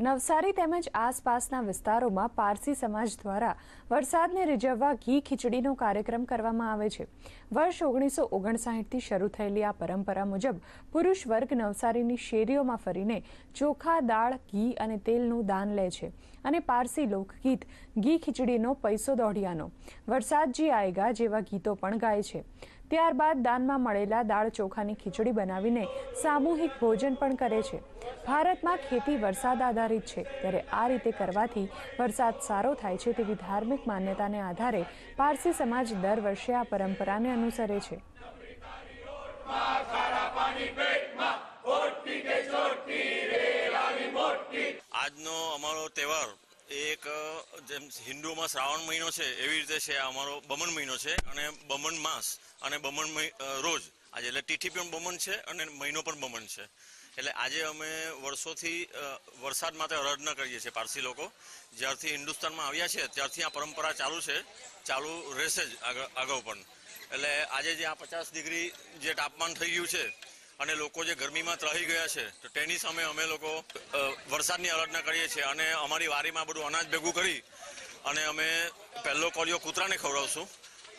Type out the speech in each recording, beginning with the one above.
નવસારી તેમજ આસપાસના વિસ્તારોમાં પારસી સમાજ દ્વારા વરસાદને રીઝવવા ઘી ખીચડીનો કાર્યક્રમ કરવામાં આવે છે. વર્ષ ઓગણીસો ઓગણસાઠથી શરૂ થયેલી આ પરંપરા મુજબ પુરુષ વર્ગ નવસારીની શેરીઓમાં ફરીને ચોખા, દાળ, ઘી અને તેલનું દાન લે છે અને પારસી લોકગીત ઘી ખીચડીનો પૈસો દોઢિયાનો. વરસાદજી આયગા જેવા ગીતો પણ ગાય છે. ત્યારબાદ દાનમાં મળેલા દાળ ચોખાની ખીચડી બનાવીને સામૂહિક ભોજન પણ કરે છે. ભારતમાં ખેતી વરસાદ આધારિત છે. ત્યારે આ રીતે કરવાથી વરસાદ સારો થાય છે તેવી ધાર્મિક માન્યતાને આધારે પારસી સમાજ દર વર્ષે આ પરંપરાને અનુસરે છે. આજનો અમારો તહેવાર એક જેમ હિન્દુઓમાં શ્રાવણ મહિનો છે, એવી રીતે છે અમારો બમણ મહિનો છે, અને બમણ માસ, અને બમણ રોજ, આજે એટલે તિથિ પણ બમણ છે, અને મહિનો પણ બમણ છે. એટલે આજે અમે વર્ષોથી વરસાદ માટે આરાધના કરીએ છીએ પારસી લોકો. જ્યારથી હિન્દુસ્તાનમાં આવ્યા છે, ત્યારથી આ પરંપરા ચાલુ છે, ચાલુ રહેશે જ આગળ પણ. એટલે આજે જે આ પચાસ ડિગ્રી જે તાપમાન થઈ ગયું છે અને લોકો જે ગરમીમાં ત્રાહી ગયા છે, તો તેની સામે અમે લોકો વરસાદની આરાધના કરીએ છીએ અને અમારી વારીમાં બધું અનાજ ભેગું કરી અને અમે પહેલો કોલિયો કૂતરાને ખવડાવશું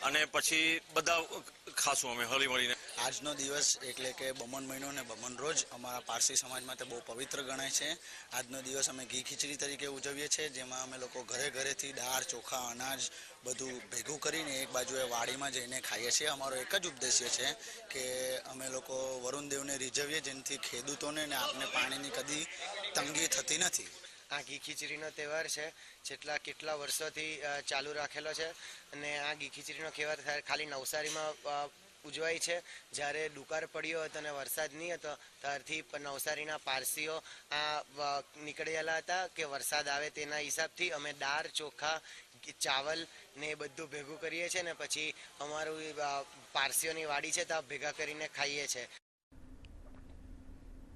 અને પછી બધા ખાશું અમે હળી મળીને આજનો દિવસ એટલે કે બમણ મહિનો અને બમણ રોજ અમારા પારસી સમાજ માટે બહુ પવિત્ર ગણાય છે. આજનો દિવસ અમે ઘી ખીચડી તરીકે ઉજવીએ છીએ, જેમાં અમે લોકો ઘરે ઘરેથી દાળ, ચોખા, અનાજ બધું ભેગું કરીને એક બાજુએ વાડીમાં જઈને ખાઈએ છીએ. અમારો એક જ ઉદ્દેશ્ય છે કે અમે લોકો વરુણદેવને રીઝવીએ, જેનાથી ખેડૂતોને ને આપને પાણીની કદી તંગી થતી નથી. આ ઘી ખીચડીનો તહેવાર છે. જેટલા કેટલા વર્ષોથી ચાલુ રાખેલો છે. અને આ ઘી ખીચડીનો તહેવાર ખાલી નવસારીમાં ઉજવાય છે. જ્યારે દુકાળ પડ્યો હતો અને વરસાદ નહીં હતો, ત્યારથી નવસારીના પારસીઓ આ નીકળેલા હતા કે વરસાદ આવે તેના હિસાબથી અમે દાળ, ચોખા ચાવલ ને એ બધું ભેગું કરીએ છીએ ને પછી અમારું પારસીઓની વાડી છે ત્યાં ભેગા કરીને ખાઈએ છીએ.